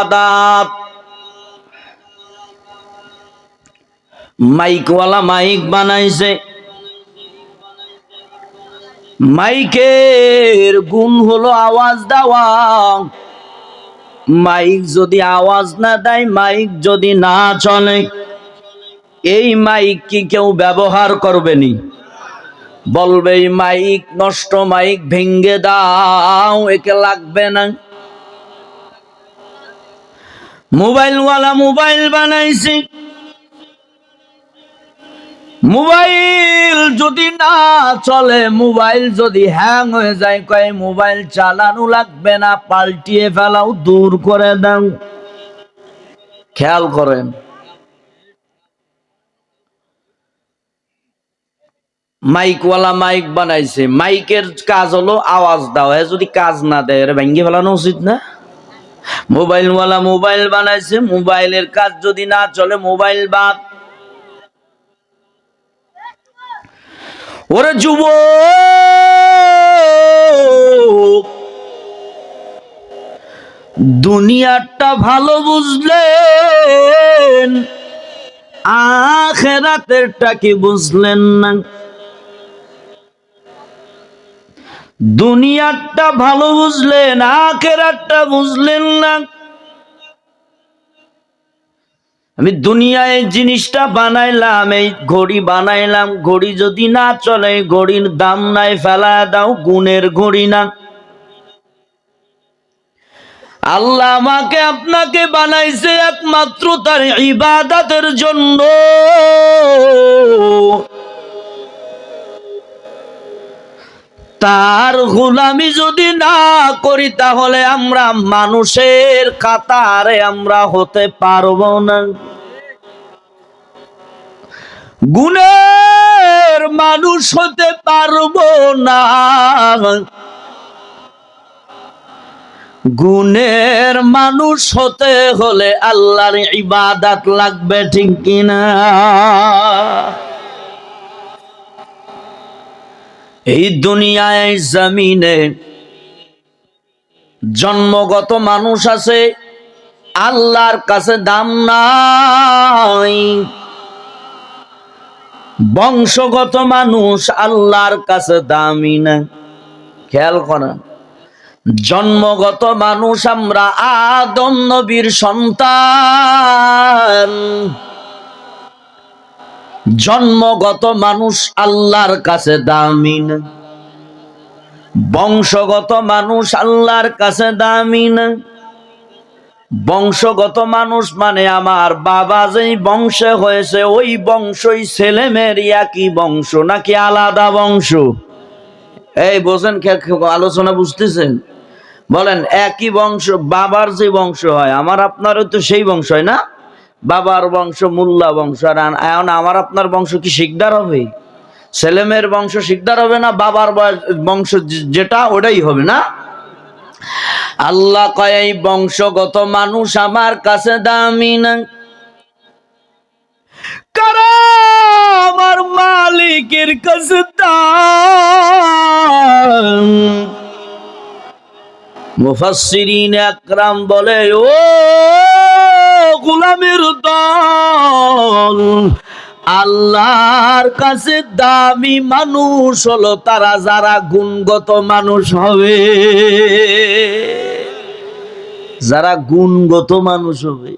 আদাব। মাইকওয়ালা মাইক বানাইছে। মাইকের গুণ হলো আওয়াজ দেওয়া। মাইক যদি আওয়াজ না দেয়, মাইক যদি না চলে, এই মাইক কি কেউ ব্যবহার করবেনি বলবে, এই মাইক নষ্ট, মাইক ভেঙ্গে দাও, একে লাগবে না। মোবাইলওয়ালা মোবাইল বানাইছে। মোবাইল যদি না চলে, মোবাইল যদি হ্যাং হয়ে যায়, কয় মোবাইল চালানো লাগবে না, পাল্টিয়ে ফেলাও, দূর করে দাও। খেয়াল করেন। মাইকওয়ালা মাইক বানাইছে। মাইকের কাজ হলো আওয়াজ দাও। যদি কাজ না দেয়, এর ভেঙ্গে ফেলানো উচিত না? মোবাইলওয়ালা মোবাইল বানাইছে, মোবাইলের কাজ যদি না চলে, মোবাইল বাদ। ওরে যুব দুনিয়াটা ভালো বুঝলেন, আখেরাতেরটা কি বুঝলেন না? দুনিয়ারটা ভালো বুঝলেন আখেরাতটা বুঝলেন না। আমি দুনিয়ায় জিনিসটা বানাইলাম, এই ঘড়ি বানাইলাম, ঘড়ি যদি না চলে ঘড়ির দাম নাই, ফেলা দাও, গুণের ঘড়ি না। আল্লাহ আমাকে আপনাকে বানাইছে একমাত্র তার ইবাদতের জন্য। তার গোলামি যদি না করি, তাহলে আমরা মানুষের কাতারে আমরা হতে পারব না। গুণের মানুষ হতে পারব না। গুণের মানুষ হতে হলে আল্লাহর ইবাদত লাগবে, ঠিক কিনা? এই দুনিয়ায় জমিনে জন্মগত মানুষ আছে, আল্লাহর কাছে দাম নাই। বংশগত মানুষ আল্লাহর কাছে দামি না খেয়াল করেন, জন্মগত মানুষ আমরা আদম নবীর সন্তান। জন্মগত মানুষ আল্লাহর কাছে দামি না বংশগত মানুষ আল্লাহর কাছে দামি না বংশগত মানুষ মানে আমার বাবা যেই বংশে হয়েছে, ওই বংশই ছেলে মেয়ের একই বংশ, নাকি আলাদা বংশ? এই বোঝেন আলোচনা বুঝতেছেন? বলেন, একই বংশ, বাবার যে বংশ হয়, আমার আপনারও তো সেই বংশ হয় না? বাবার বংশ, মোল্লা বংশ। আর এখন আমার আপনার বংশ কি শিকদার হবে? ছেলেমেয়ের বংশ শিকদার হবে না? বাবার বংশ যেটা, ওটাই হবে না? আল্লাহ কয়, এই বংশগত মানুষ আমার কাছে দামি না। আমার মালিকের কাছে দাম? মুফাসসিরিন বলে, ও গোলামের দল। আল্লাহর কাছে দামি মানুষ হলো তারা, যারা গুণগত মানুষ হবে। যারা গুণগত মানুষ হবে।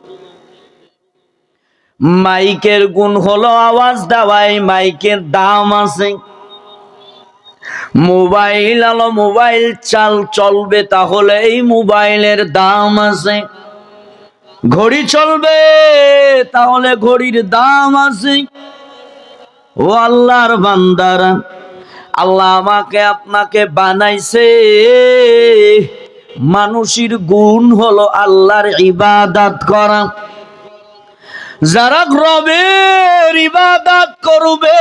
মাইকের গুণ হলো আওয়াজ দেওয়াই মাইকের দাম আছে। মোবাইল আলো, মোবাইল চাল চলবে, তাহলে এই মোবাইলের দাম আছে। ঘড়ি চলবে, তাহলে ঘড়ির দাম আছে। ও আল্লাহর বান্দারা, আল্লাহ আমাকে আপনাকে বানাইছে। মানুষের গুণ হলো আল্লাহর ইবাদত করা। যারা রবের ইবাদত করবে,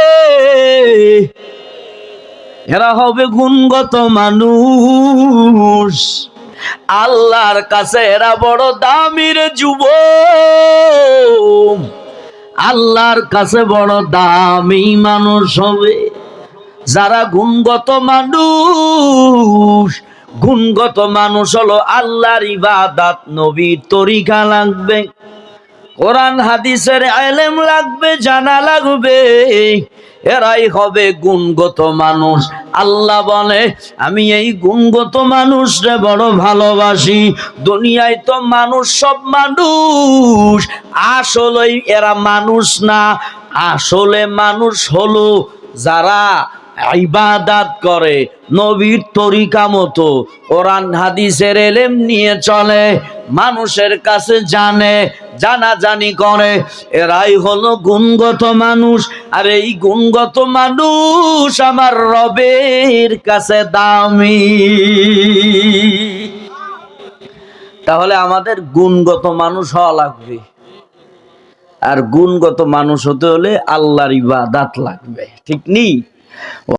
এরা হবে গুণগত মানুষ। আল্লাহর কাছে এরা বড় দামির যুব আল্লাহর কাছে বড় দামি মানুষ হবে। যারা গুণগত মানুষ গুণগত মানুষ হলো আল্লাহর ইবাদাত, নবীর তরিকা লাগবে। কোরআন হাদিসের আলেম লাগবে, জানা লাগবে। এরাই হবে গুণগত মানুষ। আল্লাহ বলে, আমি এই গুণগত মানুষরে বড় ভালোবাসি। দুনিয়ায় তো মানুষ সব মানুষ। আসলেই এরা মানুষ না। আসলে মানুষ হলো যারা ইবাদাত করে। নবীর তরিকা মতো কোরআন হাদিসের এলেম নিয়ে চলে। মানুষের কাছে জানে, জানাজানি করে। এরাই হলো গুণগত মানুষ। আর এই গুণগত মানুষ আমার রবের কাছে দামি। তাহলে আমাদের গুণগত মানুষ হওয়া লাগবে। আর গুণগত মানুষ হতে হলে আল্লাহর ইবাদাত লাগবে। ঠিক নেই?